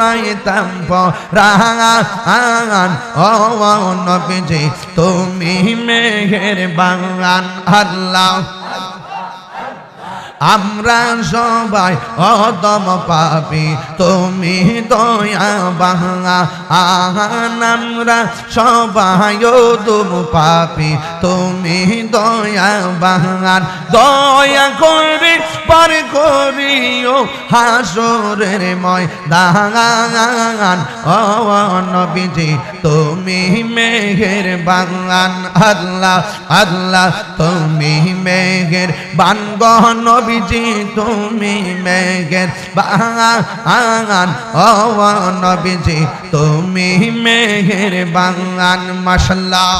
সুরাইতাম পরাণ ও নবীজি তুমি মেঘের আল্লাহ। আমরা সবাই অদম পাপি, তুমি দয়া বাংলা। আহান আমরা সবাই অদম পাপি তুমি দয়া বাংলার দয়া করে পার করিও হাসরের ময় দাগান তুমি মেঘের বাংলান আল্লাহ আল্লাহ, তুমি মেঘের বানগহ নবীজি, তুমি মেঘের বাগান ও, নবীজি, তুমি মেঘের বাগান মাসাল্লাহ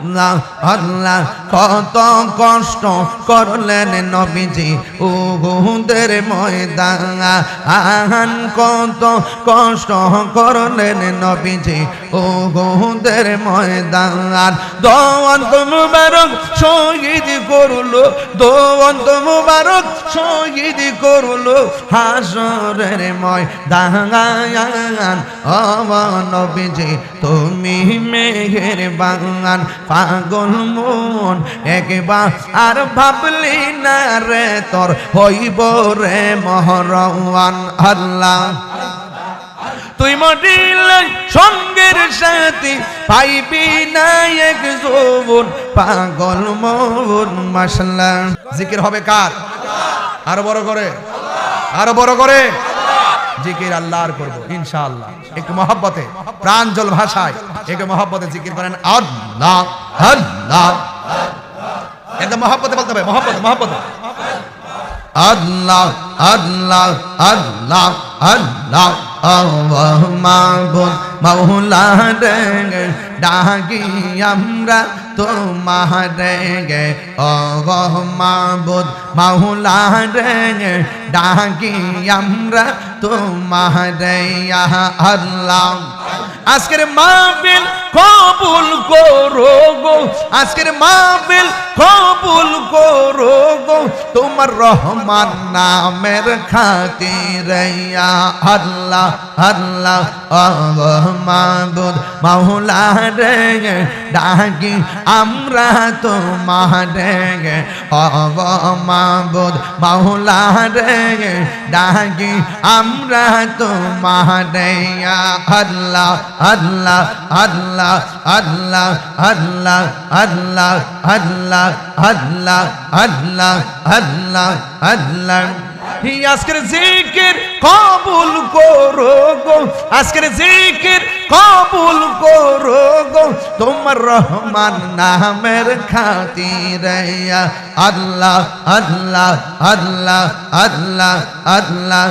আল্লাহ আল্লাহ, কত কষ্ট করলেন নবীজি উহুদের ময়দান। আহান, কত কষ্ট করলেন নবীজি উহুদের ময়দান। দোয়ন্ত মুবারক শহীদ করল দোয়ন্ত মুবারক শহীদ করল হাসরের ময়দান। ও নবীজি, তুমি মেঘের বাগান পাগল মন, একবার আর ভাবলি না রে তোর হইব রে মহরওয়ান আল্লাহ। তুই মরিলে সঙ্গের সাথী পাইবি না এক যৌবন, পাগল মন মাসলা জিকির হবে কার? আরও বড় করে, আরও বড় করে। জিকির আল্লাহর করব, ইনশাআল্লাহ। একটু মহব্বতে, প্রাঞ্জল ভাষায় একটু মহব্বতে জিকির করেন, আল্লাহ আল্লাহ একদম মহব্বতে বলতে হবে, মহব্বতে মহব্বতে। আল্লাহ আল্লাহ আল্লাহ আল্লাহ আল্লাহ মাহবুব মাওলা ডাকি আমরা تمہارے گے اوہ او معبود مولا گے ڈاگی امر تمہارے یہاں اللہ آسکر مابل قبول کو روگو آسکر مابل কবুল করো গো। তোমার রহমান নামের খাতিরে ইয়া আল্লাহ আল্লাহ আল্লাহ মাবুদ মাওলা রে। ডাকি আমরা তোমার রে। অব মাবুদ মাওলা রে। ডাকি আমরা তোমার ইয়া আল্লাহ আল্লাহ আল্লাহ আল্লাহ আল্লাহ আল্লাহ আল্লাহ। আল্লাহ আল্লাহ আল্লাহ আল্লাহ আজকের জিকির কবুল করো গো আজকের জিকির কবুল করো গো তোমার রহমান নামের খাতিরে আল্লাহ আল্লাহ আল্লাহ আল্লাহ আল্লাহ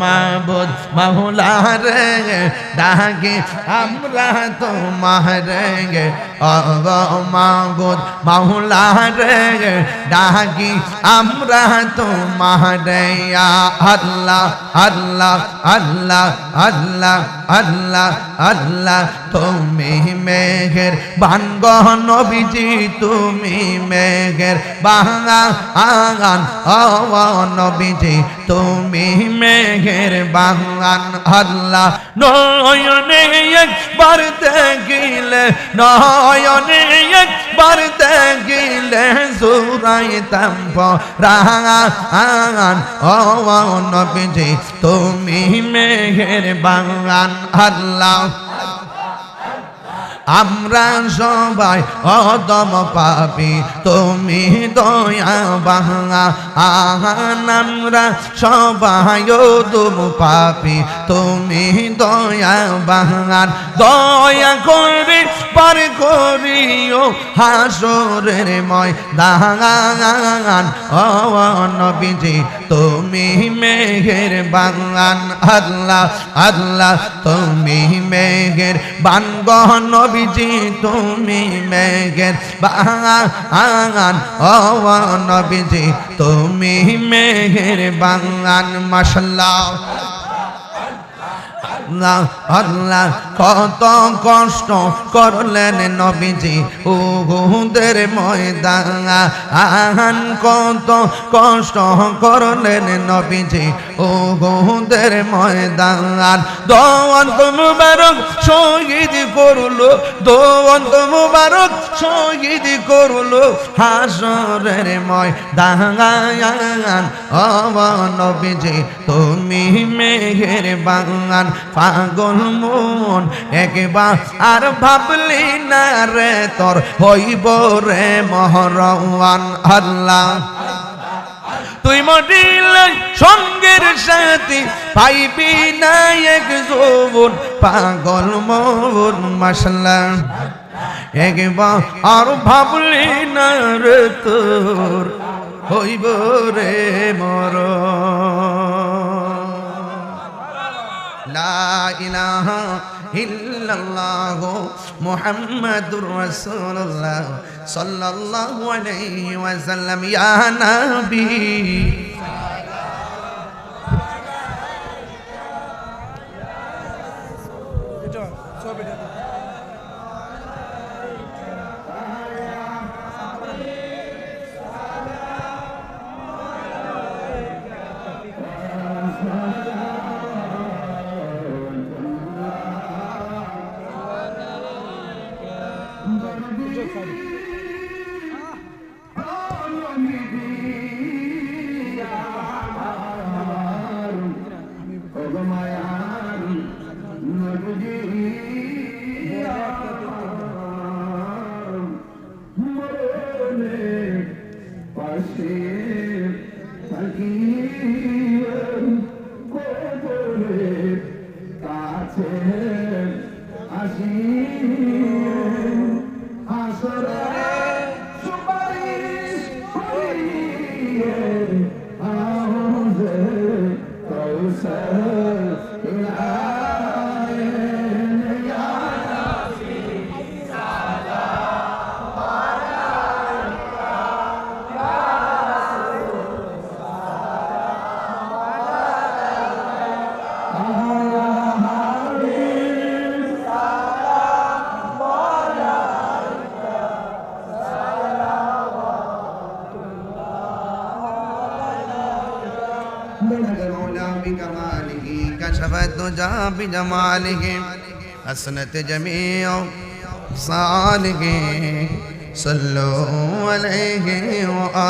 মাহবুদ মাহুলা রে ডাকে আমরা তোমার রে মাহবুদ মাহুলা রে ডাকি, আমরা তোমার আল্লাহ আল্লাহ আল্লাহ আল্লাহ আল্লাহ আল্লাহ, তুমি মেঘের বানগহ নবীজি, তুমি মেঘের বাঙা আগান ও নবীজি, তুমি মেঘের বাঙান আল্লাহ, নয়নে নয়নে একবার দেখিলে সুরাইতাম রাঙা ও নবীজি, তুমি মেঘের বাঙান আল্লাহ। আমরা সবাই অদম পাপি, তুমি দয়া বাংলা আহান, আমরা সবাই অদম পাপি, তুমি দয়া বাংলার দয়া করে পার করিও হাসরের ময় দাগান ও, নবীজি, তুমি মেঘের বাংলান আল্লাহ আল্লাহ, তুমি মেঘের বানগহ নবীজি, তুমি মেঘের বাগান ও, নবীজি, তুমি মেঘের বাংলান মাসাল্লাহ আল্লাহ আল্লাহ, কত কষ্ট করলেন নবীজি উহুদের ময়দান। আহান, কত কষ্ট করলেন নবীজি উহুদের ময়দান। দোয়ান্ত মুবারক শহীদ করল দোয়ান্ত মুবারক শহীদ করল হাসরের ময়দান। ও নবীজি, তুমি মেঘের বাগান পাগল মন, একবার আর ভাবলি না রে, তোর হইব রে মহরওয়ান আল্লাহ। তুই মরিলে সঙ্গের সাথী পাইবি না এক যৌবন, পাগল মন মশলা একবার আর ভাবলি না রে, তোর হইব রে لا إله إلا الله محمد رسول الله صلى الله عليه وسلم. يا نبي. কাছে আসি المولى بكماله كشف الدجى بجماله حسنت جميع صالحه صلوا عليه وآله